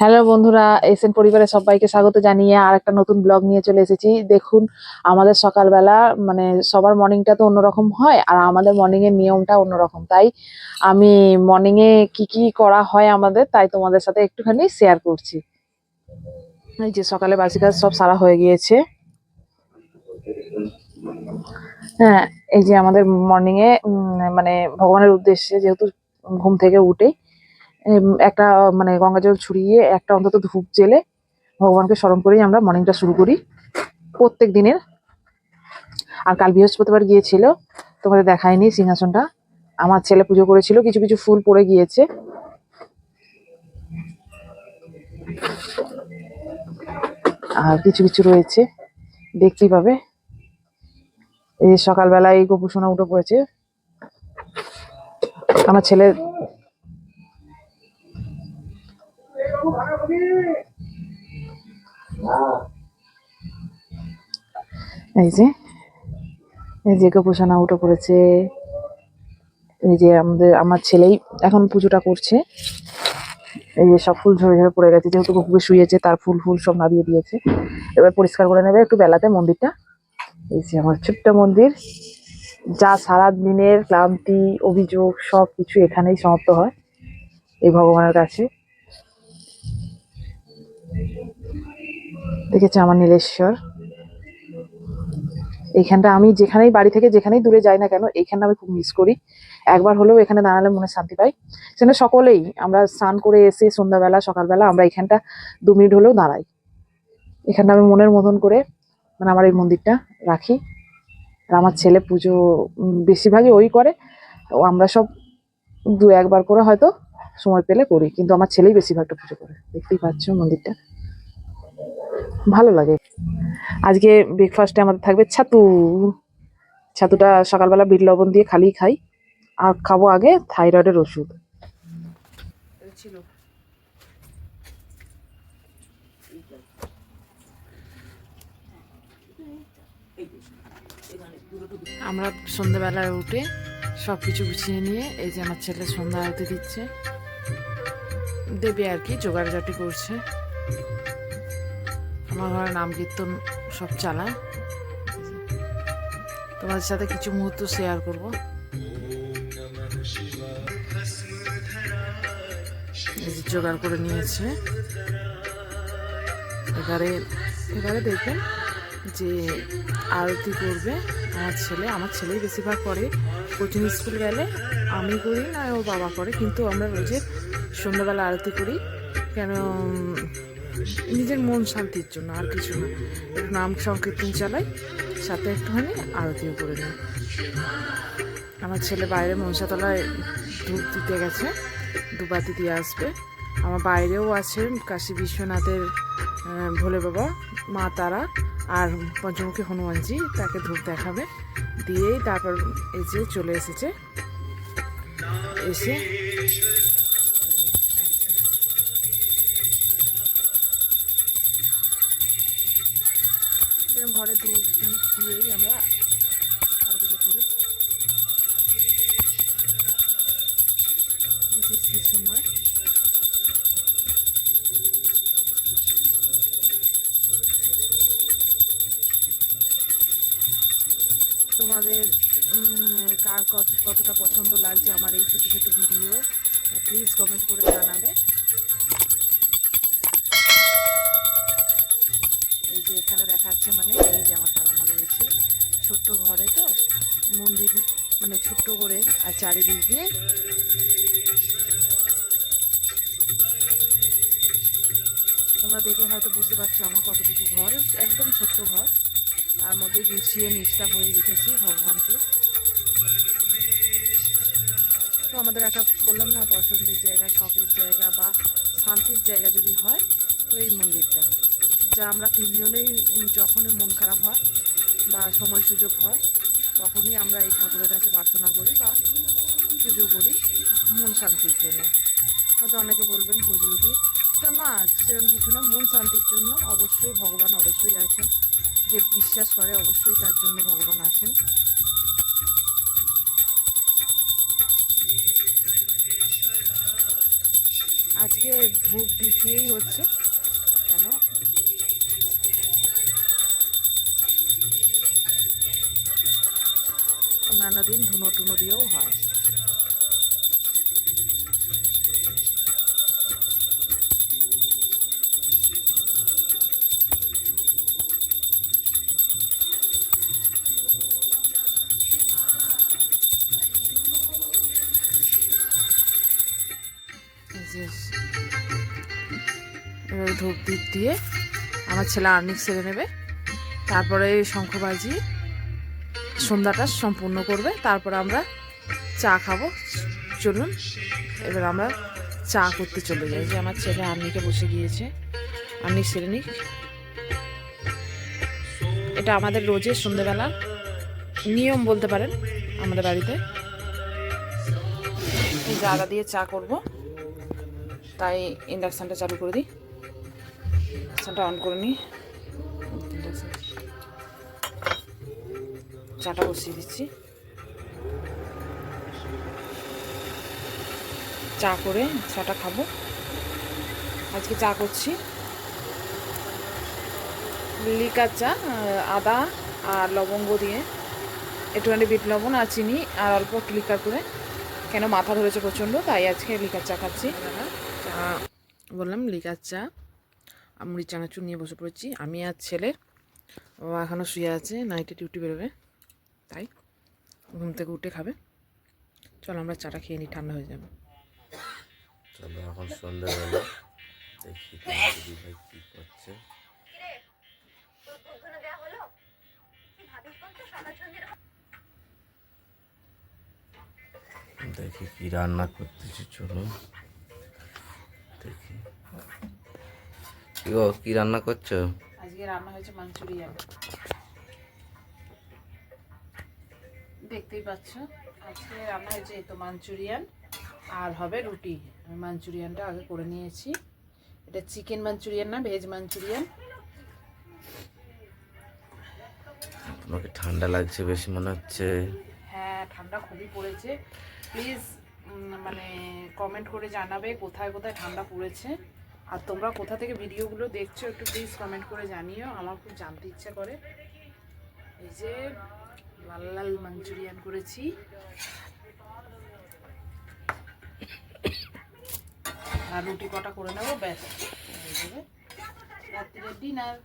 Hello বন্ধুরা SN পরিবারের সবাইকে স্বাগত জানিয়ে আর একটা নতুন ব্লগ নিয়ে চলে এসেছি। দেখুন আমাদের সকালবেলা মানে সবার মর্নিংটা তো অন্যরকম হয় আর আমাদের মর্নিংয়ের নিয়মটা অন্যরকম। তাই আমি মর্নিংয়ে কি কি করা হয় আমাদের তাই তোমাদের সাথে একটুখানি শেয়ার করছি। এই যে সকালে বাসি কাজ সব সারা হয়ে গিয়েছে। হ্যাঁ এই যে আমাদের মর্নিংয়ে মানে ভগবানের উদ্দেশ্যে যেহেতু ঘুম থেকে উঠে উম, একটা মানে গঙ্গা জল ছড়িয়ে একটা অন্তত ধূপ জেলে ভগবানকে স্মরণ করেই আমরা মর্নিংটা শুরু করি। প্রত্যেক দিনের। আর কাল বৃহস্পতিবার গিয়েছিল, তোমাদের দেখায়নি সিংহাসনটা। আমার ছেলে পুজো করেছিল, কিছু কিছু ফুল পড়ে গিয়েছে। আর কিছু কিছু রয়েছে, দেখতেই পাবে। এই সকালবেলায় গোপুসোনা উঠে পড়েছে। আমার ছেলে এই যে এই যে গোপুসোনা উঠে পড়েছে। এই যে আমাদের, আমার ছেলেই এখন পুজোটা করছে। এই যে সব ফুল ঝরে ঝরে পড়ে গেছে, যেহেতু গপুকে শুয়েছে, তার ফুল ফুল সব নামিয়ে দিয়েছে। এবার পরিষ্কার করে নেবে একটু বেলাতে মন্দিরটা। এই যে আমার ছোট্ট মন্দির। যা সারা দিনের ক্লান্তি, অভিযোগ সব কিছু এখানেই সমাপ্ত হয়। এই ভগবানের কাছে। দেখেছে আমার নীলেশ্বর? এইখানটা আমি যেখানেই বাড়ি থেকে যেখানেই দূরে যাই না কেন, এইখানটা আমি খুব মিস করি। একবার হলেও এখানে দাঁড়ালে মনে শান্তি পাই। সেখানে সকলেই আমরা স্নান করে এসে সন্ধ্যাবেলা, সকালবেলা আমরা এখানটা দু মিনিট হলেও দাঁড়াই। এখানটা আমি মনের মতন করে মানে আমার এই মন্দিরটা রাখি। আর আমার ছেলে পুজো বেশিরভাগই ওই করে। ও আমরা সব দু একবার করে হয়তো সময় পেলে করি। কিন্তু আমার ছেলেই বেশিরভাগটা পুজো করে। দেখতেই পাচ্ছ মন্দিরটা। ভালো লাগে। আজকে ব্রেকফাস্টে আমাদের থাকবে ছাতু। ছাতুটা সকালবেলা বিট লবণ দিয়ে খালি খাই, আর খাব আগে থাইরয়েডের ওষুধ। আমরা সন্ধ্যাবেলায় উঠে সব কিছু গুছিয়ে নিয়ে, এই যে আমার ছেলে সন্ধ্যা আরতি দিচ্ছে। দেবে আর কি, জোগাড়জাটি করছে। আমার ঘরে নাম কীর্তন সব চালায়। তোমাদের সাথে কিছু মুহূর্ত শেয়ার করব। জোগাড় করে নিয়েছে। এবারে এবারে দেখবেন যে আরতি করবে আমার ছেলে। আমার ছেলেই বেশিরভাগ করে কোচিং স্কুল গেলে, আমি করি না ওর বাবা করে। কিন্তু আমরা রোজের সন্ধ্যাবেলা আরতি করি। কেন নিজের মন শান্তির জন্য, আর কিছু না। একটু নাম সংকীর্তন চালাই, সাথে একটুখানি আরতিও করে নিই। আমার ছেলে বাইরে মনসাতলায় ধূপ দিতে গেছে দুবাতি দিয়ে আসবে। আমার বাইরেও আছে কাশী বিশ্বনাথের ভোলে বাবা, মা তারা, আর পঞ্চমুখী হনুমানজি, তাকে ধূপ দেখাবে। দিয়েই তারপর এই যে চলে এসেছে। এসে ছোট ভিডিও প্লিজ কমেন্ট করে জানাবে। এই যে এখানে দেখাচ্ছে মানে এই যে আমার তারামা রয়েছে, ছোট্ট ঘরে তো, মন্দির মানে ছোট্ট করে, আর চারিদিক দিয়ে। তোমরা দেখে হয়তো বুঝতে পারছ আমার কতটুকু ঘর, একদম ছোট্ট ঘর। তার মধ্যে গুছিয়ে নিষ্ঠা ভরে রেখেছি ভগবানকে। তো আমাদের একটা বললাম না, পছন্দের জায়গা, শখের জায়গা বা শান্তির জায়গা যদি হয়, তো এই মন্দিরটা, যা আমরা তিনজনেই যখনই মন খারাপ হয় বা সময় সুযোগ হয়, তখনই আমরা এই ঠাকুরের কাছে প্রার্থনা করি বা পুজো করি মন শান্তির জন্য। আজকে ধূপ দিতেই হচ্ছে। কেন? অন্যান্য দিন ধুনো টুনো দিয়েও হয়। যে এবার ধূপ দ্বীপ দিয়ে আমার ছেলে আর্নিক সেরে নেবে। তারপরে শঙ্খ বাজিয়ে সন্ধ্যাটা সম্পূর্ণ করবে। তারপর আমরা চা খাব। চলুন, এবার আমরা চা করতে চলে যাই। যে আমার ছেলে আর্নিকে বসে গিয়েছে। আর্নিক সেরে নিক। এটা আমাদের রোজের সন্ধ্যেবেলা। নিয়ম বলতে পারেন আমাদের বাড়িতে। আদা দিয়ে চা করব। তাই ইন্ডাকশানটা চালু করে দিই। ইন্ডাকশানটা অন করে নিই। চাটা বসিয়ে দিচ্ছি। চা করে চাটা খাব। আজকে চা করছি। লিকার চা, আদা আর লবঙ্গ দিয়ে। একটুখানি বিট লবণ আর চিনি আর অল্প লিকার করে। কেন মাথা ধরেছে প্রচণ্ড, তাই আজকে লিকার চা খাচ্ছি। বললাম লিকার চা। আর মুড়ি চানাচুর নিয়ে বসে পড়েছি। আমি আর ছেলে ও এখনও শুয়ে আছে নাইটে ডিউটি বেরোবে। তাই ঘুম থেকে উঠে খাবে। চলো আমরা চাটা খেয়ে নিই ঠান্ডা হয়ে যাবে। চলো এখন সন্ধ্যাবেলা দেখি ভাই কি করছে। দেখি কি রান্না করতেছি চলো। দেখি। কি গো কি রান্না করছ? আজকে রান্না হয়েছে মাঞ্চুরিয়ান। দেখতেই পাচ্ছ আজকে রান্না হয়েছে এই তো মাঞ্চুরিয়ান আর হবে রুটি। আমি মাঞ্চুরিয়ানটা আগে করে নিয়েছি। এটা চিকেন মাঞ্চুরিয়ান না ভেজ মাঞ্চুরিয়ান? তোমাকে ঠান্ডা লাগছে বেশি মনে হচ্ছে। হ্যাঁ ঠান্ডা খুবই পড়েছে। প্লিজ মানে কমেন্ট করে জানাবে কোথায় কোথায় ঠান্ডা পড়েছে। আর তোমরা কোথা থেকে ভিডিওগুলো দেখছ একটু প্লিজ কমেন্ট করে জানিও, আমার খুব জানতে ইচ্ছে করে। এই যে লাল লাল মাঞ্চুরিয়ান করেছি। আর রুটি কটা করে নেব? ব্যাস। রাত্রিরের ডিনার